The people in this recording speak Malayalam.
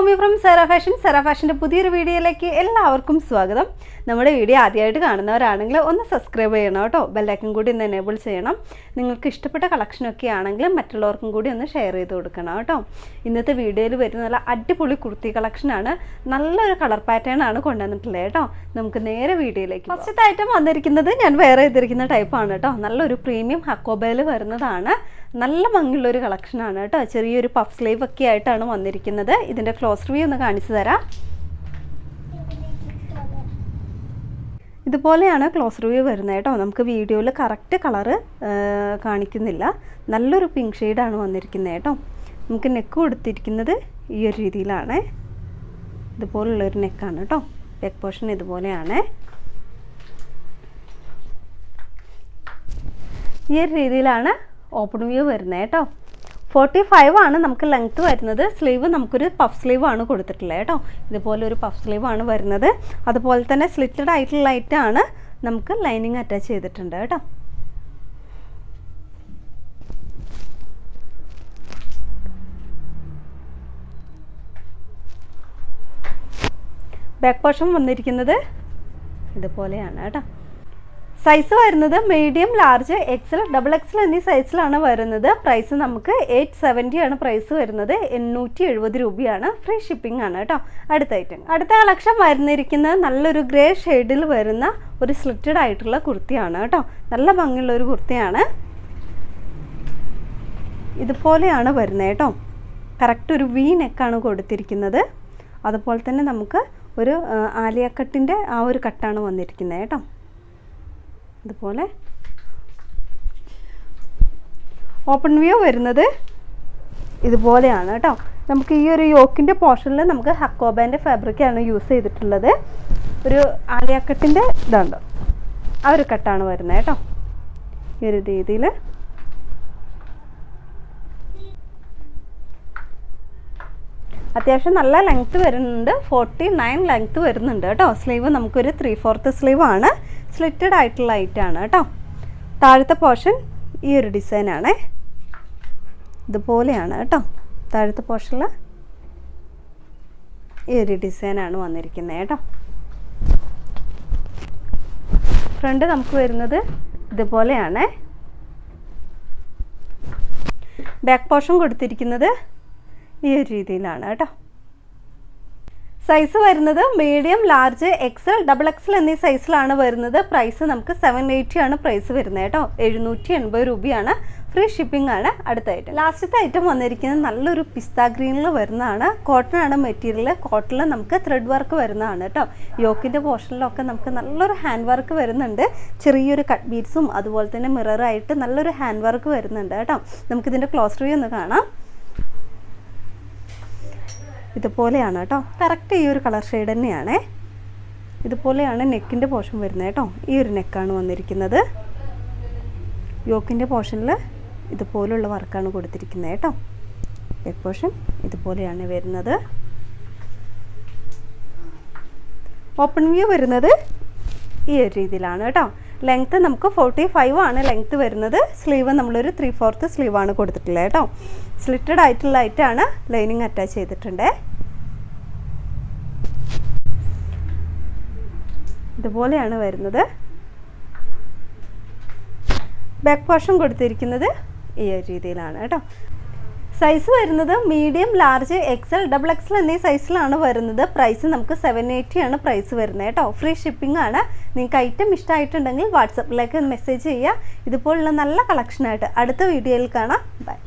സൗമ്യ ഫ്രം സെറ ഫാഷൻ സെറ ഫാഷന്റെ പുതിയൊരു വീഡിയോയിലേക്ക് എല്ലാവർക്കും സ്വാഗതം. നമ്മുടെ വീഡിയോ ആദ്യമായിട്ട് കാണുന്നവരാണെങ്കിൽ ഒന്ന് സബ്സ്ക്രൈബ് ചെയ്യണം കേട്ടോ. ബെല്ലൈക്കൻ കൂടി ഒന്ന് എനേബിൾ ചെയ്യണം. നിങ്ങൾക്ക് ഇഷ്ടപ്പെട്ട കളക്ഷനൊക്കെ ആണെങ്കിൽ മറ്റുള്ളവർക്കും കൂടി ഒന്ന് ഷെയർ ചെയ്ത് കൊടുക്കണം കേട്ടോ. ഇന്നത്തെ വീഡിയോയിൽ വരുന്ന നല്ല അടിപൊളി കുർത്തി കളക്ഷനാണ് നല്ലൊരു കളർ പാറ്റേൺ ആണ് കൊണ്ടുവന്നിട്ടുള്ളത് കേട്ടോ. നമുക്ക് നേരെ വീഡിയോയിലേക്ക് ഫസ്റ്റത്തെ ഐറ്റം വന്നിരിക്കുന്നത് ഞാൻ വേറെ ചെയ്തിരിക്കുന്ന ടൈപ്പാണ് കേട്ടോ. നല്ലൊരു പ്രീമിയം ഹക്കോബയിൽ വരുന്നതാണ്. നല്ല ഭംഗിയുള്ള ഒരു കളക്ഷനാണ് കേട്ടോ. ചെറിയൊരു പഫ് സ്ലീവ് ഒക്കെ ആയിട്ടാണ് വന്നിരിക്കുന്നത്. ഇതിന്റെ ക്ലോസ് റിവ്യൂ ഒന്ന് കാണിച്ചു തരാം. ഇതുപോലെയാണ് ക്ലോസ് റിവ്യൂ വരുന്നത് കേട്ടോ. നമുക്ക് വീഡിയോയിൽ കറക്റ്റ് കളറ് കാണിക്കുന്നില്ല. നല്ലൊരു പിങ്ക് ഷെയ്ഡാണ് വന്നിരിക്കുന്നത് കേട്ടോ. നമുക്ക് നെക്ക് കൊടുത്തിരിക്കുന്നത് ഈ ഒരു രീതിയിലാണ്. ഇതുപോലുള്ളൊരു നെക്കാണ് കേട്ടോ. നെക്ക് പോർഷൻ ഇതുപോലെയാണ്. ഈ ഒരു രീതിയിലാണ് ഓപ്പൺ വ്യൂ വരുന്നത് കേട്ടോ ഫോർട്ടി ഫൈവ് ആണ് നമുക്ക് ലെങ്ത്ത് വരുന്നത്. സ്ലീവ് നമുക്കൊരു പഫ് സ്ലീവ് ആണ് കൊടുത്തിട്ടുള്ളത് കേട്ടോ ഇതുപോലെ ഒരു പഫ് സ്ലീവ് ആണ് വരുന്നത്. അതുപോലെ തന്നെ സ്ലിറ്റഡ് ആയിട്ടുള്ള ലൈറ്റാണ് നമുക്ക് ലൈനിങ് അറ്റാച്ച് ചെയ്തിട്ടുണ്ട് കേട്ടോ ബാക്ക് പോർഷൻ വന്നിരിക്കുന്നത് ഇതുപോലെയാണ് കേട്ടോ സൈസ് വരുന്നത് medium large XL double XL എന്നീ സൈസിലാണ് വരുന്നത്. പ്രൈസ് നമുക്ക് എയ്റ്റ് സെവന്റി ആണ് പ്രൈസ് വരുന്നത്. എണ്ണൂറ്റി എഴുപത് രൂപയാണ്. ഫ്രീ ഷിപ്പിംഗ് ആണ് കേട്ടോ. അടുത്ത ഐറ്റം അടുത്ത കളക്ഷൻ വരുന്നിരിക്കുന്നത് നല്ലൊരു ഗ്രേ ഷെയ്ഡിൽ വരുന്ന ഒരു സ്ലിറ്റഡ് ആയിട്ടുള്ള കുർത്തിയാണ് കേട്ടോ. നല്ല ഭംഗിയുള്ള ഒരു കുർത്തിയാണ്. ഇതുപോലെയാണ് വരുന്നത് കേട്ടോ. കറക്റ്റ് ഒരു വി നെക്കാണ് കൊടുത്തിരിക്കുന്നത്. അതുപോലെ തന്നെ നമുക്ക് ഒരു ആലിയക്കട്ടിന്റെ ആ ഒരു കട്ടാണ് വന്നിരിക്കുന്നത് കേട്ടോ. ഇതുപോലെ. ഓപ്പൺ വ്യൂ വരുന്നത് ഇതുപോലെയാണ് കേട്ടോ. നമുക്ക് ഈ ഒരു യോക്കിന്റെ പോർഷനിൽ നമുക്ക് ഹക്കോബാന്റെ ഫാബ്രിക്കാണ് യൂസ് ചെയ്തിട്ടുള്ളത്. ഒരു ആലിയാക്കട്ടിന്റെ ഇതുണ്ട്. ആ ഒരു കട്ടാണ് വരുന്നത് കേട്ടോ. ഈ ഒരു രീതിയിൽ അത്യാവശ്യം നല്ല ലെങ്ത്ത് വരുന്നുണ്ട്. ഫോർട്ടി നയൻ ലെങ്ത്ത് വരുന്നുണ്ട് കേട്ടോ. സ്ലീവ് നമുക്കൊരു ത്രീ ഫോർത്ത് സ്ലീവ് ആണ് സ്ലിറ്റഡ് ആയിട്ടുള്ള ആണ് കേട്ടോ. താഴത്തെ പോർഷൻ ഈ ഒരു ഡിസൈനാണ് ഇതുപോലെയാണ് കേട്ടോ. താഴത്തെ പോർഷനിൽ ഈ ഒരു ഡിസൈനാണ് വന്നിരിക്കുന്നത് കേട്ടോ. ഫ്രണ്ട് നമുക്ക് വരുന്നത് ഇതുപോലെയാണ്. ബാക്ക് പോർഷൻ കൊടുത്തിരിക്കുന്നത് ഈ ഒരു രീതിയിലാണ് കേട്ടോ. സൈസ് വരുന്നത് medium large XL double XL എന്നീ സൈസിലാണ് വരുന്നത്. പ്രൈസ് നമുക്ക് സെവൻ എയ്റ്റി ആണ് പ്രൈസ് വരുന്നത് കേട്ടോ. എഴുന്നൂറ്റി എൺപത് രൂപയാണ്. ഫ്രീ ഷിപ്പിംഗ് ആണ് അടുത്ത ഐറ്റം ലാസ്റ്റത്തെ ഐറ്റം വന്നിരിക്കുന്നത് നല്ലൊരു പിസ്ത ഗ്രീനിൽ വരുന്നതാണ്. കോട്ടൺ ആണ് മെറ്റീരിയൽ കോട്ടണിൽ നമുക്ക് ത്രെഡ് വർക്ക് വരുന്നതാണ് കേട്ടോ. യോക്കിന്റെ പോർഷനിലൊക്കെ നമുക്ക് നല്ലൊരു ഹാൻഡ് വർക്ക് വരുന്നുണ്ട്. ചെറിയൊരു കട്ട് ബീഡ്സും അതുപോലെ തന്നെ മിററായിട്ട് നല്ലൊരു ഹാൻഡ് വർക്ക് വരുന്നുണ്ട് കേട്ടോ. നമുക്കിതിന്റെ ക്ലോസ് റിവ്യൂ ഒന്ന് കാണാം. ഇതുപോലെയാണ് കേട്ടോ. കറക്റ്റ് ഈ ഒരു കളർ ഷെയ്ഡ് തന്നെയാണേ. ഇതുപോലെയാണ് നെക്കിന്റെ പോർഷൻ വരുന്നത് കേട്ടോ. ഈ ഒരു നെക്കാണ് വന്നിരിക്കുന്നത്. യോക്കിന്റെ പോർഷനിൽ ഇതുപോലുള്ള വർക്കാണ് കൊടുത്തിരിക്കുന്നത് കേട്ടോ. നെക്ക് പോർഷൻ ഇതുപോലെയാണ് വരുന്നത്. ഓപ്പൺ വ്യൂ വരുന്നത് ഈ ഒരു രീതിയിലാണ് കേട്ടോ. ലെങ്ത്ത് നമുക്ക് ഫോർട്ടി ഫൈവ് ആണ് ലെങ്ത്ത് വരുന്നത്. സ്ലീവ് നമ്മളൊരു ത്രീ ഫോർത്ത് ആണ് കൊടുത്തിട്ടുള്ളത് കേട്ടോ. സ്ലിറ്റഡ് ആയിട്ടുള്ള ആയിട്ടാണ് ലൈനിങ് അറ്റാച്ച് ചെയ്തിട്ടുണ്ട്. ഇതുപോലെയാണ് വരുന്നത്. ബാക്ക് പോർഷൻ കൊടുത്തിരിക്കുന്നത് ഈ ഒരു രീതിയിലാണ് കേട്ടോ. സൈസ് വരുന്നത് medium large XL double XL എന്നീ സൈസിലാണ് വരുന്നത്. പ്രൈസ് നമുക്ക് സെവൻ എയ്റ്റി ആണ് പ്രൈസ് വരുന്നത് കേട്ടോ. ഫ്രീ ഷിപ്പിംഗ് ആണ്. നിങ്ങൾക്ക് ഐറ്റം ഇഷ്ടമായിട്ടുണ്ടെങ്കിൽ വാട്സപ്പിലേക്ക് മെസ്സേജ് ചെയ്യുക. ഇതുപോലുള്ള നല്ല കളക്ഷനായിട്ട് അടുത്ത വീഡിയോയിൽ കാണാം. ബൈ